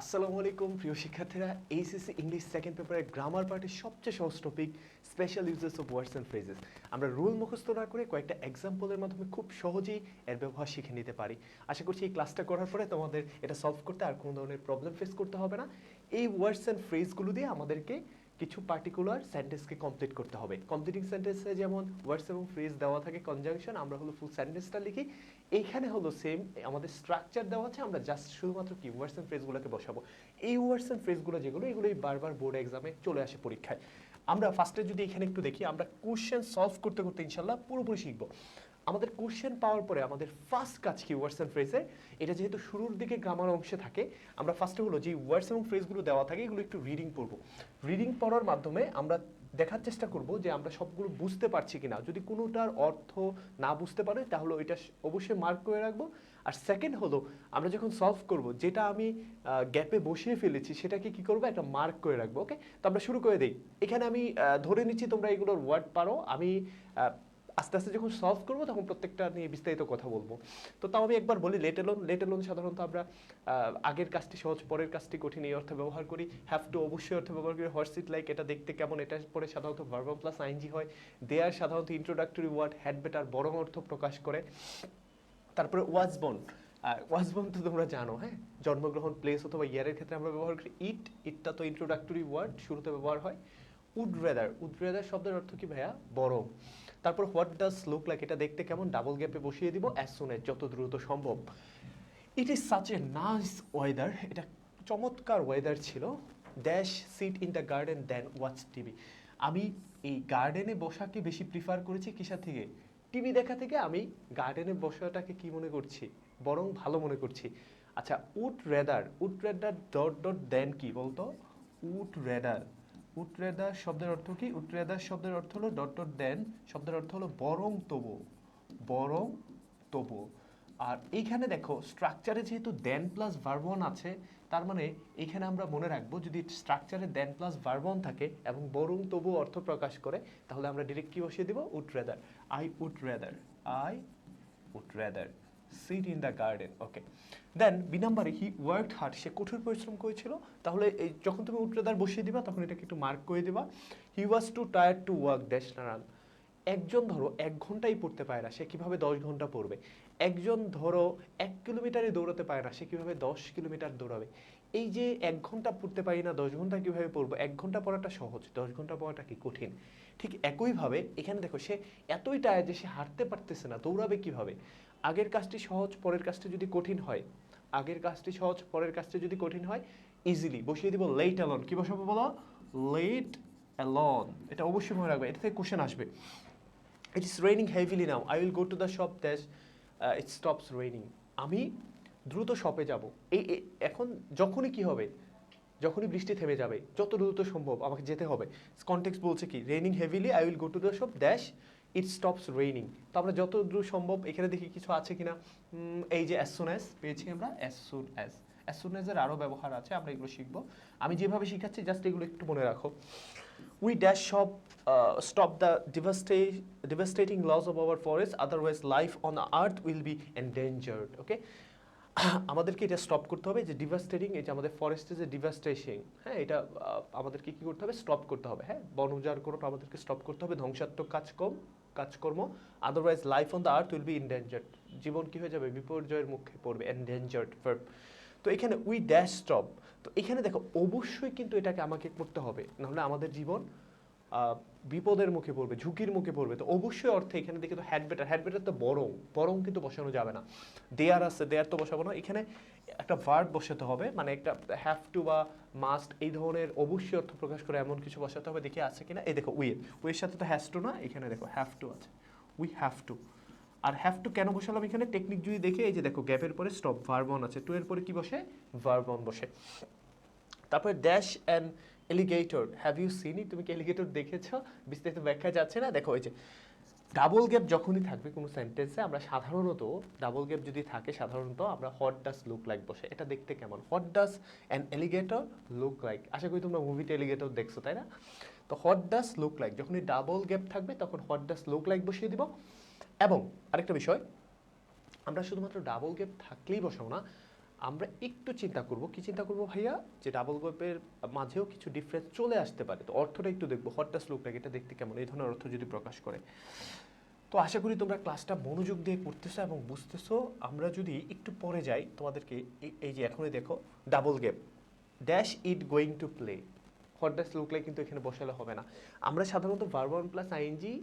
আসসালামু আলাইকুম, প্রিয় শিক্ষার্থীরা। এইচএসসি ইংলিশ সেকেন্ড পেপারের গ্রামার পার্টের সবচেয়ে সহজ topic special uses of words and phrases আমরা রুল মুখস্থ না করে কয়েকটা এক্সাম্পলের মাধ্যমে খুব সহজেই এর ব্যবহার শিখে নিতে পারি। আশা করছি এই ক্লাসটা করার পরে তোমাদের এটা সলভ করতে আর কোনো ধরনের প্রবলেম ফেস করতে হবে না। এই ওয়ার্ডস অ্যান্ড ফ্রেজগুলো দিয়ে আমাদেরকে কিছু পার্টিকুলার সেন্টেন্সকে কমপ্লিট করতে হবে। কমপ্লিটিং সেন্টেন্সে যেমন ওয়ার্ডস এবং ফ্রেজ দেওয়া থাকে কনজাংশন আমরা হলো ফুল সেন্টেন্সটা লিখি। এইখানে হলো সেম আমাদের স্ট্রাকচার দেওয়া আছে, আমরা জাস্ট শুধুমাত্র কি ওয়ার্ডস অ্যান্ড ফ্রেজগুলোকে বসাবো। এই ওয়ার্ডস অ্যান্ড ফ্রেজগুলো যেগুলো, এগুলোই বারবার বোর্ড এক্সামে চলে আসে পরীক্ষায়। আমরা ফার্স্টে যদি এখানে একটু দেখি, আমরা কোশ্চেন সলভ করতে করতে ইনশাল্লাহ পুরোপুরি শিখব। আমাদের কোশ্চেন পাওয়ার পরে আমাদের ফার্স্ট কাজ কি ওয়ার্ডস অ্যান্ড ফ্রেজে এটা যেহেতু শুরুর দিকে গ্রামার অংশে থাকে, আমরা ফার্স্টে হলো যে ওয়ার্ডস এবং ফ্রেজগুলো দেওয়া থাকে, এগুলো একটু রিডিং পড়ব। রিডিং পড়ার মাধ্যমে আমরা দেখার চেষ্টা করব যে আমরা সবগুলো বুঝতে পারছি কিনা। যদি কোনোটার অর্থ না বুঝতে পারে, তাহলে ওইটা অবশ্যই মার্ক করে রাখব। আর সেকেন্ড হলো, আমরা যখন সলভ করব, যেটা আমি গ্যাপে বসিয়ে ফেলেছি, সেটাকে কি করব? একটা মার্ক করে রাখব ওকে তো আমরা শুরু করে দিই। এখানে আমি ধরে নিচ্ছি তোমরা এগুলোর ওয়ার্ড পারো। আমি আস্তে আস্তে যখন সলভ করব, তখন প্রত্যেকটা নিয়ে বিস্তারিত কথা বলব। তো তাও আমি একবার বলি লেট এলোন লেট এলোন সাধারণত আমরা আগের কাজটি সহজ, পরের কাজটি কঠিন এই অর্থে ব্যবহার করি। হ্যাভ টু অবশ্যই অর্থে ব্যবহার করি। হর্স ইট লাইক এটা দেখতে কেমন? এটা পরে সাধারণত ভার্বাম প্লাস আইনজি হয়। দেয়ার সাধারণত ইন্ট্রোডাক্টরি ওয়ার্ড হ্যাড বেটার বড় অর্থ প্রকাশ করে। তারপরে ওয়াজবন ওয়াজবন তো তোমরা জানো হ্যাঁ? জন্মগ্রহণ প্লেস অথবা ইয়ারের ক্ষেত্রে আমরা ব্যবহার করি। ইট ইটটা তো ইন্ট্রোডাক্টরি ওয়ার্ড শুরুতে ব্যবহার হয়। উড রেদার উড রেদার শব্দের অর্থ কি ভাইয়া? বরং। তারপর হোয়াট ডাজ লুক লাইক এটা দেখতে কেমন? ডাবল গ্যাপে বসিয়ে দিব অ্যাজ সুন যত দ্রুত সম্ভব। It is such a nice weather এটা চমৎকার ওয়েদার ছিল। Dash sit in the garden then watch TV আমি এই গার্ডেনে বসাকে বেশি প্রিফার করেছি কিসা থেকে? টিভি দেখা থেকে আমি গার্ডেনে বসাটাকে কি মনে করছি? বরং ভালো মনে করছি। আচ্ছা would rather would rather dot dot then কি বলতো? উড রেদার উড রেদার শব্দের অর্থ কি? উড রেদার শব্দের অর্থ হলো ডট ডট দেন, শব্দের অর্থ হলো বরং তবু বরং তবু। আর এইখানে দেখো স্ট্রাকচারে যেহেতু দেন প্লাস ভার্বন আছে, তার মানে এখানে আমরা মনে রাখব যদি স্ট্রাকচারে দেন প্লাস ভার্বন থাকে এবং বরং তবু অর্থ প্রকাশ করে, তাহলে আমরা ডিরেক্ট কি বসিয়ে দিব? Would I would rather I would rather sit in the garden okay then be he work hard সে কঠোর পরিশ্রম করেছিল, তাহলে এই যখন তুমি উড রেদার বসিয়ে দিবা, তখন এটাকে একটু মার্ক করে দিবা। He was too tired to work dash Naran একজন ধরো এক ঘন্টাই পড়তে পারে না, সে কীভাবে দশ ঘণ্টা পড়বে? একজন ধরো এক কিলোমিটারে দৌড়াতে পারে না, সে কীভাবে দশ কিলোমিটার দৌড়াবে? এই যে এক ঘণ্টা পড়তে পারি না, দশ ঘণ্টা কীভাবে পড়ব? এক ঘণ্টা পড়াটা সহজ, দশ ঘণ্টা পড়াটা কি কঠিন? ঠিক একইভাবে এখানে দেখো সে এতই টায়ার যে সে হাঁটতে পারতেছে না, দৌড়াবে কীভাবে? আগের কাজটি সহজ, পরের কাজটি যদি কঠিন হয়, আগের কাজটি সহজ, পরের কাজটি যদি কঠিন হয় ইজিলি বসিয়ে দিব লেট অ্যালন কি বসাবো বলো? লেট অ্যালন এটা অবশ্যই মনে রাখবে, এটা থেকে কোশ্চেন আসবে। It is raining heavily now I will go to the shop dash it stops raining আমি দ্রুত শপে যাব। এই, এখন যখনই কি হবে? যখনই বৃষ্টি থেমে যাবে যত দ্রুত সম্ভব আমাকে যেতে হবে। কনটেক্স বলছে কি raining heavily I will go to the shop dash it stops raining তো আমরা যত দ্রুত সম্ভব এখানে দেখি কিছু আছে কিনা। এই যে অ্যাজ পেয়েছি আমরা অ্যাজ সুন অ্যাজ আরও ব্যবহার আছে আমরা এগুলো শিখব। আমি যেভাবে শিখাচ্ছি জাস্ট এগুলো একটু মনে রাখো। We dash shop, stop the devasta devasta- loss of of forest forests, life on earth will will be endangered. আমাদেরকে এটা স্টপ করতে হবে যে ডিভাস্টেটিং এই যে আমাদের ফরেস্টে যে ডিভাস্টেশন হ্যাঁ এটা আমাদেরকে কি করতে হবে? স্টপ করতে হবে হ্যাঁ? বন উজাড় করাটা আমাদেরকে স্টপ করতে হবে, ধ্বংসাত্মক কাজকর্ম কাজকর্ম otherwise life on the earth will be endangered জীবন কি হয়ে যাবে? বিপর্যয়ের মুখে পড়বে এনডেঞ্জার্ড ভার্ব তো এখানে উই ড্যাশ স্টপ তো এখানে দেখো, অবশ্যই কিন্তু এটাকে আমাকে করতে হবে, নাহলে আমাদের জীবন বিপদের মুখে পড়বে, ঝুঁকির মুখে পড়বে, তো অবশ্যই অর্থে এখানে দেখে তো হ্যাড বেটার হ্যাড বেটার তো বরং বরং কিন্তু বসানো যাবে না। দেয়ার আছে দেয়ার তো বসাবো না, এখানে একটা ভার্ব বসাতে হবে মানে একটা হ্যাভ টু বা মাস্ট এই ধরনের অবশ্যই অর্থ প্রকাশ করে এমন কিছু বসাতে হবে, দেখি আছে কিনা। এই দেখো উইয়ের উইয়ের সাথে তো হ্যাজ টু না, এখানে দেখো হ্যাভ টু আছে। উই হ্যাভ টু আর হ্যাভ টু কেন বসালাম এখানে? টেকনিক যদি দেখে, এই যে দেখো গ্যাপের পরে স্টপ ভার্বন আছে। টু এর পরে কি বসে? ভার্বন বসে। তারপরে dash and alligator have you seen তুমি কি এলিগেটর দেখেছ? বিস্তারিত ব্যাখ্যা যাচ্ছে না? দেখো এই যে ডাবল গ্যাপ যখনই থাকবে কোনো সেন্টেন্সে আমরা সাধারণত ডাবল গ্যাপ যদি থাকে, সাধারণত আমরা হট ডাস লুক লাইক বসে। এটা দেখতে কেমন? What does an alligator look like আশা করি তোমরা মুভিতে এলিগেটর দেখছ, তাই না? তো হট ডাস লুক লাইক যখনই ডাবল গ্যাপ থাকবে, তখন হট ডাস লুক লাইক বসিয়ে দিব। এবং আরেকটা বিষয়, আমরা শুধুমাত্র ডাবল গ্যাপ থাকলেই বসাবো না আমরা একটু চিন্তা করব, কি চিন্তা করব ভাইয়া? যে ডাবল গল্পের মাঝেও কিছু ডিফারেন্স চলে আসতে পারে। তো অর্থটা একটু দেখব হটটাস লুকটাকে এটা দেখতে কেমন? এই ধরনের অর্থ যদি প্রকাশ করে। তো আশা করি তোমরা ক্লাসটা মনোযোগ দিয়ে করতেছো এবং বুঝতেছো। আমরা যদি একটু পরে যাই, তোমাদেরকে এই- যে এখনই দেখো double game dash it going to play what dash লুকলে কিন্তু এখানে বসালে হবে না। আমরা সাধারণত ভার্বন প্লাস আইএনজি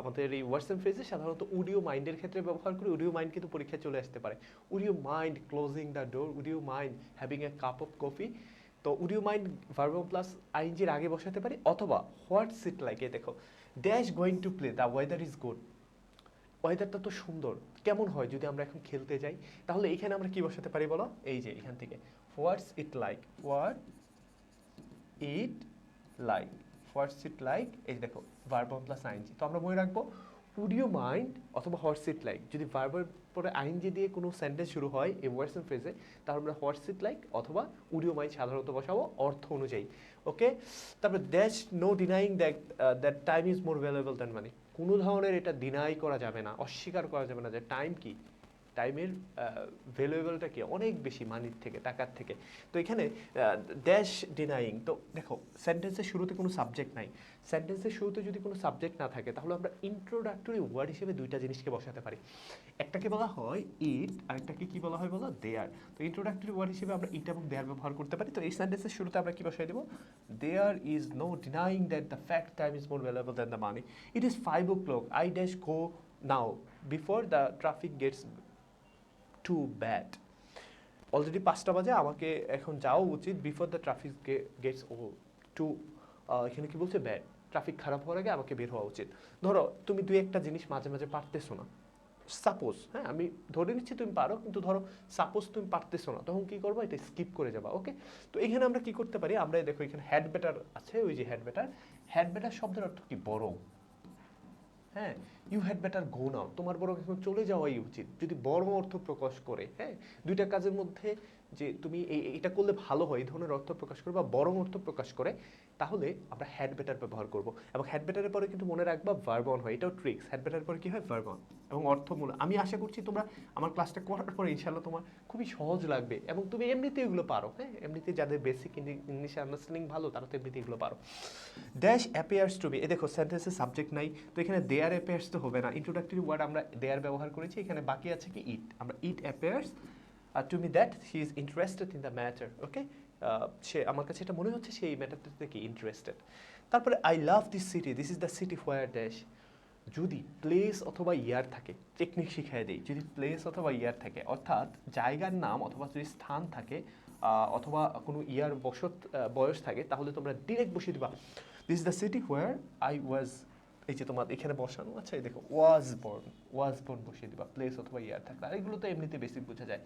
আমাদের এই ওয়ার্ডস অ্যান্ড ফ্রেজে সাধারণত উডিও মাইন্ডের ক্ষেত্রে ব্যবহার করি। উডিও মাইন্ড কিন্তু পরীক্ষায় চলে আসতে পারে। Would you mind closing the door would you mind having a cup of coffee তো উডিও মাইন্ড ভার্বন প্লাস আইএনজির আগে বসাতে পারি, অথবা হোয়াটস ইট লাইক এ দেখো dash going to play the weather is good ওয়েদারটা তো সুন্দর, কেমন হয় যদি আমরা এখন খেলতে যাই? তাহলে এখানে আমরা কি বসাতে পারি বলো? এই যে এখান থেকে what's it like what it like what's it like এই দেখো ভার্বন প্লাস আইনজি তো আমরা মনে রাখব উডিও মাইন্ড অথবা হর্স ইট লাইক যদি ভার্বের পরে আইনজি দিয়ে কোনো সেন্টেন্স শুরু হয় এ ওয়ার্ডস এন্ড ফ্রেজে তাহলে আমরা হর্স ইট লাইক অথবা উডিও মাইন্ড সাধারণত বসাবো অর্থ অনুযায়ী। ওকে তারপরে dash no denying that that time is more valuable than money কোনো ধরনের এটা ডিনাই করা যাবে না, অস্বীকার করা যাবে না যে টাইম কি। টাইমের ভ্যালুয়েবলটা কি? অনেক বেশি মানির থেকে, টাকার থেকে। তো এখানে ড্যাশ ডিনাইং তো দেখো সেন্টেন্সের শুরুতে কোনো সাবজেক্ট নাই। সেন্টেন্সের শুরুতে যদি কোনো সাবজেক্ট না থাকে, তাহলে আমরা ইন্ট্রোডাক্টরি ওয়ার্ড হিসেবে দুইটা জিনিসকে বসাতে পারি। একটাকে বলা হয় ইট আরেকটাকে কি বলা হয় বলো? দেয়ার তো ইন্ট্রোডাক্টরি ওয়ার্ড হিসেবে আমরা ইট এবং দেয়ার ব্যবহার করতে পারি। তো এই সেন্টেন্সের শুরুতে আমরা কি বসাই দেবো? There is no denying that the fact time is more valuable than the money it is five o'clock I dash go now before the traffic gets too bad already পাঁচটা বাজে, আমাকে এখন যাওয়া উচিত বিফোর দ্য ট্রাফিক গেটস ও too এখানে কি বলছে? ব্যাড ট্রাফিক খারাপ হওয়ার আগে আমাকে বের হওয়া উচিত। ধরো, তুমি দুই একটা জিনিস মাঝে মাঝে পারতেছো না। সাপোজ হ্যাঁ আমি ধরে নিচ্ছি তুমি পারো, কিন্তু ধরো সাপোজ তুমি পারতেছো না, তখন কী করব? এটা স্কিপ করে যাবা ওকে তো এখানে আমরা কি করতে পারি? আমরা দেখো, এখানে হ্যাড বেটার আছে, ওই যে হ্যাড বেটার হ্যাড বেটার শব্দের অর্থ কি? বড় হ্যাঁ you had better go now তোমার বরং এখন চলে যাওয়াই উচিত। যদি বড় অর্থ প্রকাশ করে হ্যাঁ দুইটা কাজের মধ্যে যে তুমি এটা করলে ভালো হয়, এই ধরনের অর্থ প্রকাশ করে বা বড় অর্থ প্রকাশ করে তাহলে আমরা হ্যাড বেটার ব্যবহার করব। এবং হ্যাড বেটারের পরে কিন্তু মনে রাখবা ভার্বন হয়। এটাও ট্রিক্স হ্যাড বেটারের পরে কি হয়? ভার্বন এবং অর্থমূল আমি আশা করছি তোমরা আমার ক্লাসটা করার পরে ইনশাল্লাহ তোমার খুবই সহজ লাগবে। এবং তুমি এমনিতে এগুলো পারো হ্যাঁ? এমনিতে যাদের বেসিক ইংলিশ আন্ডারস্ট্যান্ডিং ভালো, তারা তো এমনিতে এগুলো পারো। Dash appears to be a দেখো সেন্টেন্সের সাবজেক্ট নাই। তো এখানে দেয়ার অ্যাপিয়ার্স তো হবে না। ইন্ট্রোডাক্টরি ওয়ার্ড আমরা দেয়ার ব্যবহার করেছি। এখানে বাকি আছে কি? ইট আমরা it appears to me that he is interested in the matter okay সে আমার কাছে এটা মনে হচ্ছে সেই ম্যাটারটাতে কি ইন্টারেস্টেড তারপরে I love this city this is the city where dash যদি প্লেস অথবা ইয়ার থাকে টেকনিক শিখাই দেই, যদি প্লেস অথবা ইয়ার থাকে, অর্থাৎ জায়গার নাম অথবা যদি স্থান থাকে অথবা কোনো ইয়ার বসত বয়স থাকে, তাহলে তোমরা ডিরেক্ট বসিয়ে দিবা this the city where I was এই যে তোমার এখানে বসানো আচ্ছা এই দেখো ওয়াজ বর্ন ওয়াজ বর্ন বসিয়ে দিবা প্লেস অথবা ইয়ার থাকলে। আর এগুলো তো এমনিতে বেসিক বোঝা যায়।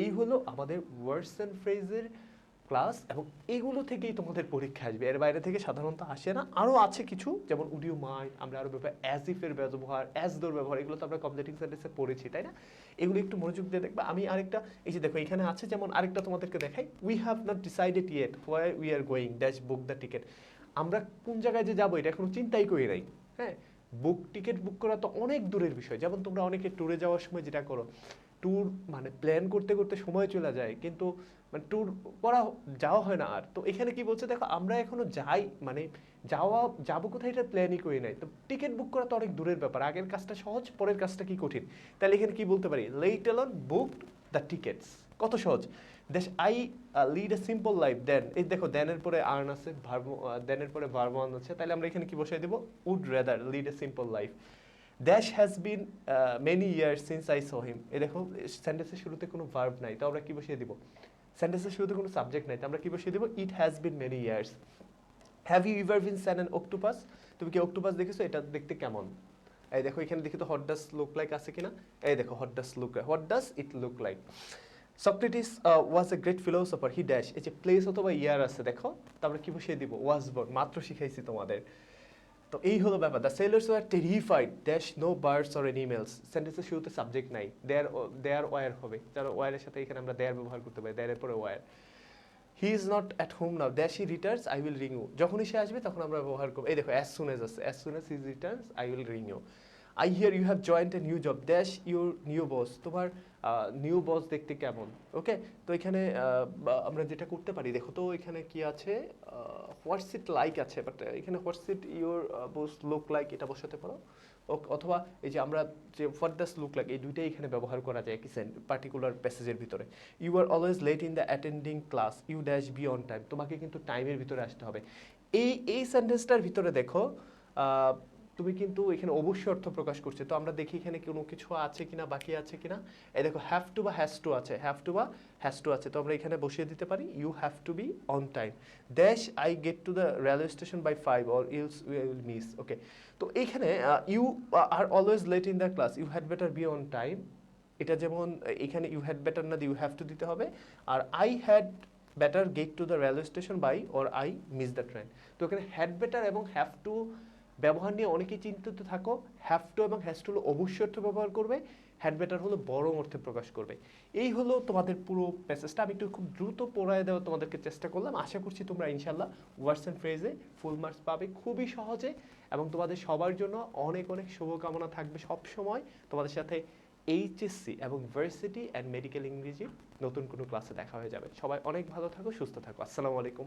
এই হলো আমাদের ওয়ার্ডস অ্যান্ড ফ্রেজের ক্লাস এবং এগুলো থেকেই তোমাদের পরীক্ষা আসবে। এর বাইরে থেকে সাধারণত আসে না। আরও আছে কিছু, যেমন উডিও মাইন্ড আমরা আরও ব্যাপার অ্যাজ ইফের ব্যবহার অ্যাজ দোর ব্যবহার, এগুলো তো আমরা কমপ্লিটিং সেন্টেন্সে পড়েছি, তাই না? এগুলো একটু মনোযোগ দিয়ে দেখবে। আমি আরেকটা, এই যে দেখো, এখানে আছে যেমন আরেকটা তোমাদেরকে দেখাই। We have not decided yet where we are going dash book the ticket আমরা কোন জায়গায় যে যাব, এটা এখনও চিন্তাই করি নাই। হ্যাঁ? বুক টিকিট বুক করা তো অনেক দূরের বিষয়। যেমন তোমরা অনেকে ট্যুরে যাওয়ার সময় যেটা করো ট্যুর মানে প্ল্যান করতে করতে সময় চলে যায়, কিন্তু মানে ট্যুর করা যাওয়া হয় না আর। তো এখানে কি বলছে, দেখো আমরা এখনও যাই মানে যাওয়া, যাব কোথায় এটা প্ল্যানই করি নাই। তো টিকিট বুক করা তো অনেক দূরের ব্যাপার, আগের কাজটা সহজ, পরের কাজটা কি কঠিন? তাহলে এখানে কি বলতে পারি? Let alone book the tickets কত সহজ? দেশ I lead a simple life then এই দেখো দেনের পরে আর্ন আছে, ভার্ব দেনের পরে ভার্বন আছে। তাহলে আমরা এখানে কি বসাই দেবো? Would rather lead a simple life dash has been many years since I saw him এই দেখো সেন্টেন্সের শুরুতে কোনো ভার্ব নাই, তো আমরা কি বসিয়ে দিব? সেন্টেন্সের শুরুতে কোনো সাবজেক্ট নাই, তো আমরা কি বসিয়ে দিব? It has been many years have you ever been seen an octopus তুমি কি অক্টোপাস দেখেছ? এটা দেখতে কেমন? এই দেখো, এখানে দেখি তো হোয়াট ডাস লুক লাইক আছে কিনা? এই দেখো what does look what does it look like Socrates was a great philosopher he dash এই যে প্লেস অথবা ইয়ার আছে, দেখো তারপরে কি বসিয়ে দিব? ওয়াজ বর্ড মাত্র শিখাইছি তোমাদের। তো এই হলো ব্যাপার। The sailors were terrified dash no birds or animals সেন্টেন্সের শুরুতে সাবজেক্ট নাই। দেয়ার দেয়ার ওয়ার হবে। যারা ওয়ারের সাথে এখানে আমরা দেয়ার ব্যবহার করতে পারি দেয়ারের পরে where he is not at home now dash he returns I will ring you যখনই সে আসবে, তখন আমরা ব্যবহার করব। এই দেখো অ্যাজ সুন এজ আছে as soon as he returns I will ring you I hear you have joined a new job dash your new boss তোমার নিউ বস দেখতে কেমন? ওকে তো এখানে আমরা যেটা করতে পারি, দেখো তো এখানে কি আছে? হোয়াটস ইট লাইক আছে? বাট এখানে what's it your boss look like এটা বসাতে পারো। অথবা এই যে আমরা যে হোয়াট দাস লুক লাইক এই দুইটাই এখানে ব্যবহার করা যায় কি পার্টিকুলার প্যাসেজের ভিতরে। You are always late in the attending class you dash be on time তোমাকে কিন্তু টাইমের ভিতরে আসতে হবে। এই এই সেন্টেন্সটার ভিতরে দেখো তুমি কিন্তু এখানে অবশ্যই অর্থ প্রকাশ করছে। তো আমরা দেখি এখানে কোনো কিছু আছে কিনা, বাকি আছে কিনা। এই দেখো হ্যাভ টু বা হ্যাজ টু আছে। হ্যাভ টু বা হ্যাজ টু আছে। তো আমরা এখানে বসিয়ে দিতে পারি you have to be on time dash I get to the railway station by five or else will miss okay তো এইখানে you are always late in the class you had better be on time এটা যেমন এখানে you had better না you have to দিতে হবে। আর I had better get to the railway station by or I miss the train তো এখানে had better এবং have to ব্যবহার নিয়ে অনেকেই চিন্তিত থাকো হ্যাভ টু এবং হ্যাজ টু হলো অবশ্যই অর্থ ব্যবহার করবে হ্যাড বেটার হলো বড় অর্থে প্রকাশ করবে। এই হলো তোমাদের পুরো প্যাসেজটা আমি একটু খুব দ্রুত পড়ায় দেওয়া তোমাদেরকে চেষ্টা করলাম। আশা করছি তোমরা ইনশাল্লাহ ওয়ার্ডস অ্যান্ড ফ্রেজে ফুল মার্কস পাবে খুবই সহজে এবং তোমাদের সবার জন্য অনেক অনেক শুভকামনা থাকবে সব সময় তোমাদের সাথে এইচএসসি এবং ভার্সিটি অ্যান্ড মেডিকেল ইংরেজি নতুন কোনো ক্লাসে দেখা হয়ে যাবে। সবাই অনেক ভালো থাকো, সুস্থ থাকো। আসসালামু আলাইকুম।